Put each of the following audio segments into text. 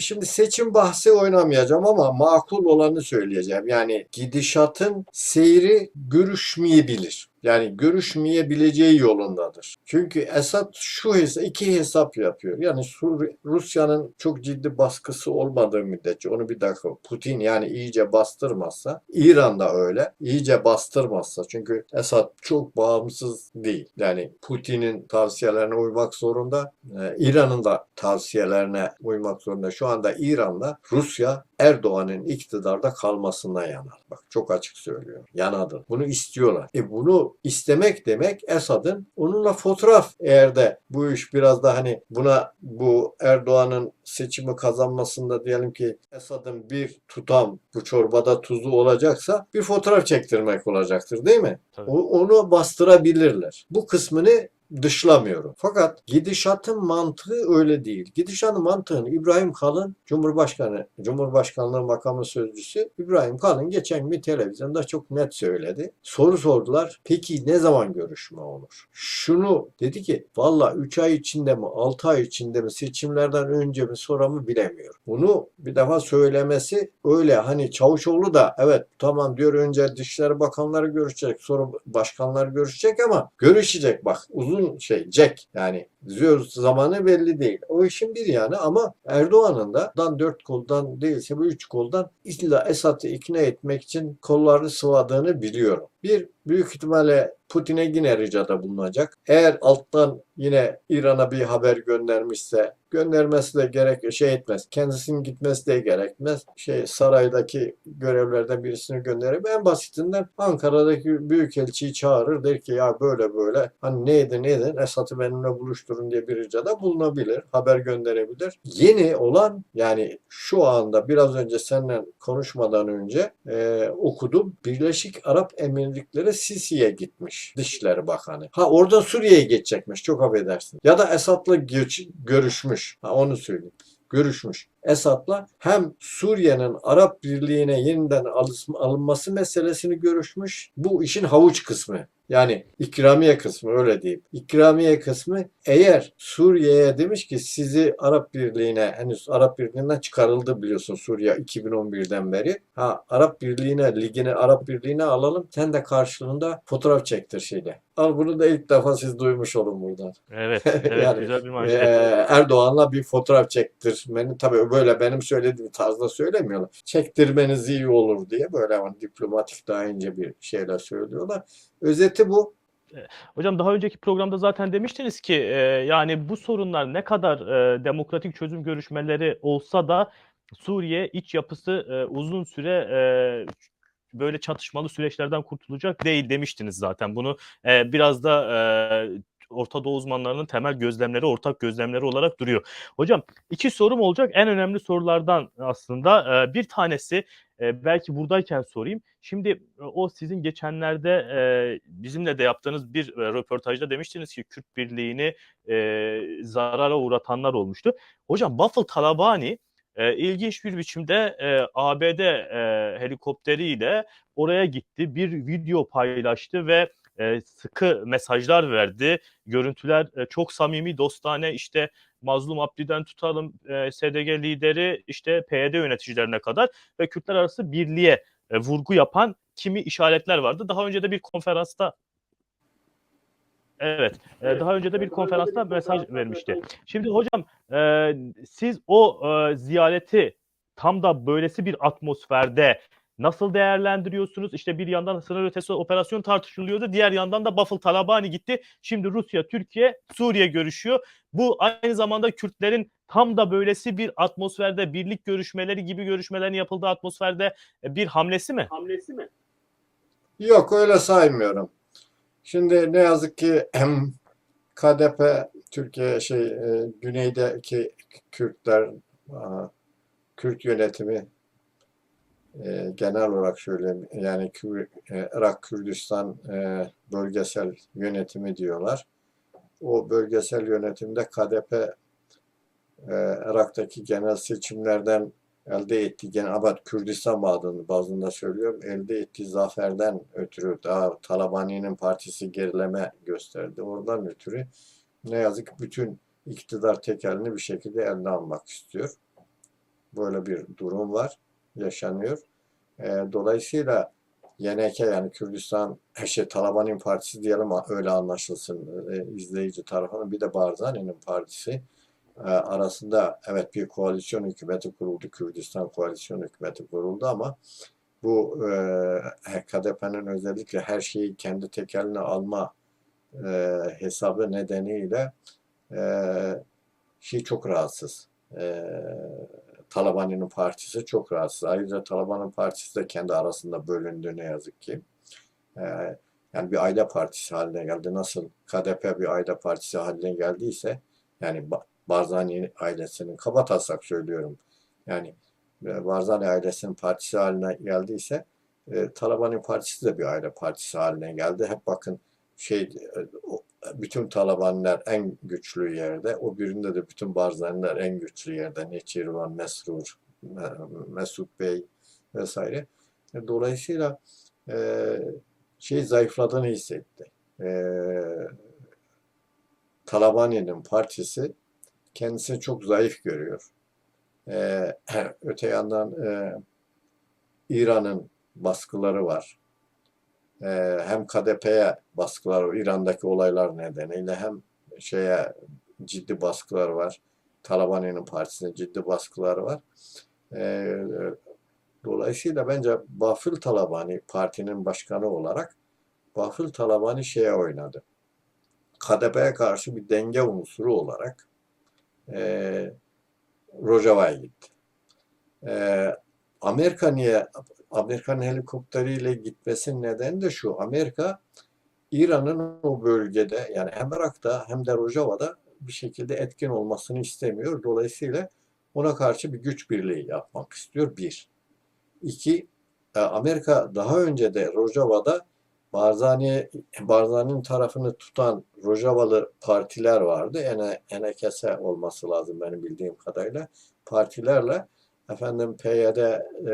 şimdi seçim bahsi oynamayacağım ama makul olanı söyleyeceğim. Yani gidişatın seyri görüşmeyebilir. Yani görüşmeyebileceği yolundadır. Çünkü Esad şu hesap, iki hesap yapıyor. Yani Rusya'nın çok ciddi baskısı olmadığı müddetçe onu bir dakika Putin yani iyice bastırmazsa İran da öyle. iyice bastırmazsa çünkü Esad çok bağımsız değil. Yani Putin'in tavsiyelerine uymak zorunda. Ee, İran'ın da tavsiyelerine uymak zorunda. Şu anda İran'da Rusya Erdoğan'ın iktidarda kalmasına yanar. Bak çok açık söylüyor. Yanadır. Bunu istiyorlar. E bunu istemek demek Esad'ın onunla fotoğraf eğer de bu iş biraz da hani buna bu Erdoğan'ın seçimi kazanmasında diyelim ki Esad'ın bir tutam bu çorbada tuzu olacaksa bir fotoğraf çektirmek olacaktır değil mi? Tabii. O- onu bastırabilirler. Bu kısmını dışlamıyorum. Fakat gidişatın mantığı öyle değil. Gidişatın mantığını İbrahim Kalın Cumhurbaşkanı, Cumhurbaşkanlığı makamı sözcüsü İbrahim Kalın geçen bir televizyonda çok net söyledi. Soru sordular. Peki ne zaman görüşme olur? Şunu dedi ki valla 3 ay içinde mi 6 ay içinde mi seçimlerden önce mi sonra mı bilemiyorum. Bunu bir defa söylemesi öyle hani Çavuşoğlu da evet tamam diyor önce Dışişleri Bakanları görüşecek sonra başkanlar görüşecek ama görüşecek bak uzun şey Jack yani diyoruz zamanı belli değil. O işin bir yanı ama Erdoğan'ın da dan dört koldan değilse bu üç koldan illa Esad'ı ikna etmek için kollarını sıvadığını biliyorum. Bir büyük ihtimalle Putin'e yine ricada bulunacak. Eğer alttan yine İran'a bir haber göndermişse göndermesi de gerek şey etmez. Kendisinin gitmesi de gerekmez. Şey saraydaki görevlerden birisini gönderir. En basitinden Ankara'daki büyükelçiyi çağırır der ki ya böyle böyle hani neydi neydi Esad'ı benimle buluşturun diye bir ricada bulunabilir. Haber gönderebilir. Yeni olan yani şu anda biraz önce seninle konuşmadan önce e, okudum. Birleşik Arap Emirlikleri Sisi'ye gitmiş Dışişleri Bakanı. Ha oradan Suriye'ye geçecekmiş çok affedersin. Ya da Esad'la görüşmüş. Ha onu söyleyeyim. Görüşmüş. Esad'la hem Suriye'nin Arap Birliği'ne yeniden alınması meselesini görüşmüş. Bu işin havuç kısmı. Yani ikramiye kısmı öyle diyeyim. İkramiye kısmı eğer Suriye'ye demiş ki sizi Arap Birliği'ne henüz Arap Birliği'nden çıkarıldı biliyorsun Suriye 2011'den beri. Ha Arap Birliği'ne ligini Arap Birliği'ne alalım. Sen de karşılığında fotoğraf çektir şeyle. Al bunu da ilk defa siz duymuş olun buradan. Evet, evet Yani, güzel bir manşet. Erdoğan'la bir fotoğraf çektirmeni tabii böyle benim söylediğim tarzda söylemiyorlar. Çektirmeniz iyi olur diye böyle ama diplomatik daha ince bir şeyler söylüyorlar. Özeti bu. Hocam daha önceki programda zaten demiştiniz ki e, yani bu sorunlar ne kadar e, demokratik çözüm görüşmeleri olsa da Suriye iç yapısı e, uzun süre e, böyle çatışmalı süreçlerden kurtulacak değil demiştiniz zaten. Bunu e, biraz da e, Orta Doğu uzmanlarının temel gözlemleri, ortak gözlemleri olarak duruyor. Hocam iki sorum olacak. En önemli sorulardan aslında e, bir tanesi e, belki buradayken sorayım. Şimdi e, o sizin geçenlerde e, bizimle de yaptığınız bir e, röportajda demiştiniz ki Kürt Birliği'ni e, zarara uğratanlar olmuştu. Hocam Waffle Talabani e, ilginç bir biçimde e, ABD e, helikopteriyle oraya gitti, bir video paylaştı ve e, sıkı mesajlar verdi. Görüntüler e, çok samimi, dostane işte Mazlum Abdi'den tutalım e, SDG lideri işte PYD yöneticilerine kadar ve Kürtler arası birliğe e, vurgu yapan kimi işaretler vardı. Daha önce de bir konferansta Evet, e, daha önce de bir konferansta mesaj vermişti. Şimdi hocam e, siz o e, ziyareti tam da böylesi bir atmosferde nasıl değerlendiriyorsunuz? İşte bir yandan sınır ötesi operasyon tartışılıyordu. Diğer yandan da Bafıl Talabani gitti. Şimdi Rusya, Türkiye, Suriye görüşüyor. Bu aynı zamanda Kürtlerin tam da böylesi bir atmosferde birlik görüşmeleri gibi görüşmelerin yapıldığı atmosferde bir hamlesi mi? Hamlesi mi? Yok öyle saymıyorum. Şimdi ne yazık ki KDP Türkiye şey e, güneydeki Kürtler aa, Kürt yönetimi e, genel olarak şöyle yani Kür- e, Irak Kürdistan bölgesel yönetimi diyorlar. O bölgesel yönetimde KDP e, Irak'taki genel seçimlerden elde ettiği gene ama Kürdistan bazında, bazında söylüyorum elde ettiği zaferden ötürü daha Talabani'nin partisi gerileme gösterdi. Oradan ötürü ne yazık bütün iktidar tekelini bir şekilde elde almak istiyor. Böyle bir durum var, yaşanıyor. E, dolayısıyla YNK yani Kürdistan şey Taliban'ın partisi diyelim öyle anlaşılsın e, izleyici tarafından bir de Barzani'nin partisi arasında evet bir koalisyon hükümeti kuruldu. Kürdistan koalisyon hükümeti kuruldu ama bu e, KDP'nin özellikle her şeyi kendi tekeline alma e, hesabı nedeniyle e, şey çok rahatsız. E, Taliban'ın partisi çok rahatsız. Ayrıca Taliban'ın partisi de kendi arasında bölündü ne yazık ki. E, yani bir aile partisi haline geldi. Nasıl KDP bir aile partisi haline geldiyse yani Barzani ailesinin kabataslak söylüyorum. Yani e, Barzani ailesinin partisi haline geldiyse e, Taliban'ın partisi de bir aile partisi haline geldi. Hep bakın şey e, bütün Talibanlar en güçlü yerde, o birinde de bütün Barzaniler en güçlü yerde. Neçirvan, Mesrur, Me- Mesut Bey vesaire. E, Dolayısıyla e, şey zayıfladığını hissetti. E, Talabani'nin partisi kendisini çok zayıf görüyor. E, öte yandan e, İran'ın baskıları var. E, hem KDP'ye baskılar İran'daki olaylar nedeniyle hem şeye ciddi baskılar var. Talabani'nin partisine ciddi baskıları var. E, dolayısıyla bence Bafıl Talabani partinin başkanı olarak Bafıl Talabani şeye oynadı. KDP'ye karşı bir denge unsuru olarak e, Rojava'ya gitti. E, Amerika niye Amerikan helikopteriyle gitmesinin nedeni de şu. Amerika İran'ın o bölgede yani hem Irak'ta hem de Rojava'da bir şekilde etkin olmasını istemiyor. Dolayısıyla ona karşı bir güç birliği yapmak istiyor. Bir. İki, e, Amerika daha önce de Rojava'da Barzani, Barzani'nin tarafını tutan Rojavalı partiler vardı. Ene, NKS olması lazım benim bildiğim kadarıyla. Partilerle efendim PYD, e,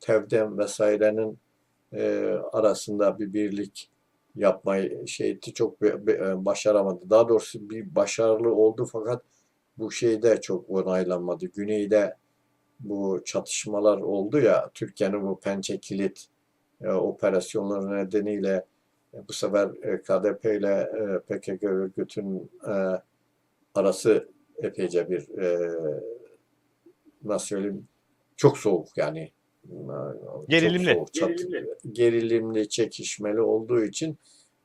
Tevdem vesairenin e, arasında bir birlik yapmayı şey etti, çok be- be- e, başaramadı. Daha doğrusu bir başarılı oldu fakat bu şeyde çok onaylanmadı. Güneyde bu çatışmalar oldu ya, Türkiye'nin bu pençe kilit operasyonları nedeniyle e, bu sefer e, KDP ile e, PKK örgütün e, arası epeyce bir e, nasıl söyleyeyim çok soğuk yani Gerilimli. soğuk, çat- gerilimli, çekişmeli olduğu için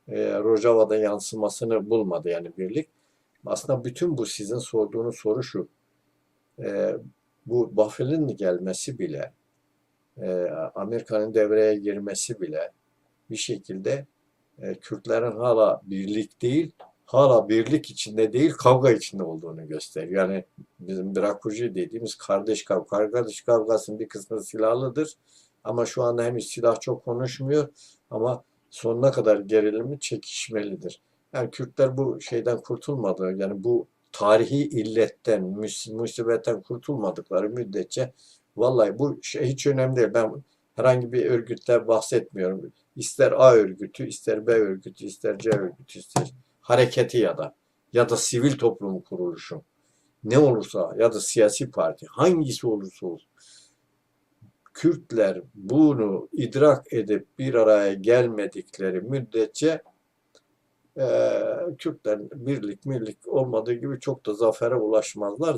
e, Rojava'da yansımasını bulmadı yani birlik. Aslında bütün bu sizin sorduğunuz soru şu. E, bu Bafil'in gelmesi bile e, Amerika'nın devreye girmesi bile bir şekilde e, Kürtlerin hala birlik değil, hala birlik içinde değil, kavga içinde olduğunu gösteriyor. Yani bizim Brakuji dediğimiz kardeş kavga, kardeş kavgasının bir kısmı silahlıdır. Ama şu anda henüz silah çok konuşmuyor ama sonuna kadar gerilimi çekişmelidir. Yani Kürtler bu şeyden kurtulmadı. Yani bu tarihi illetten, musibetten kurtulmadıkları müddetçe vallahi bu şey hiç önemli değil. Ben herhangi bir örgütte bahsetmiyorum. İster A örgütü, ister B örgütü, ister C örgütü, ister hareketi ya da ya da sivil toplum kuruluşu ne olursa ya da siyasi parti hangisi olursa olsun Kürtler bunu idrak edip bir araya gelmedikleri müddetçe eee Kürtler birlik birlik olmadığı gibi çok da zafere ulaşmazlar.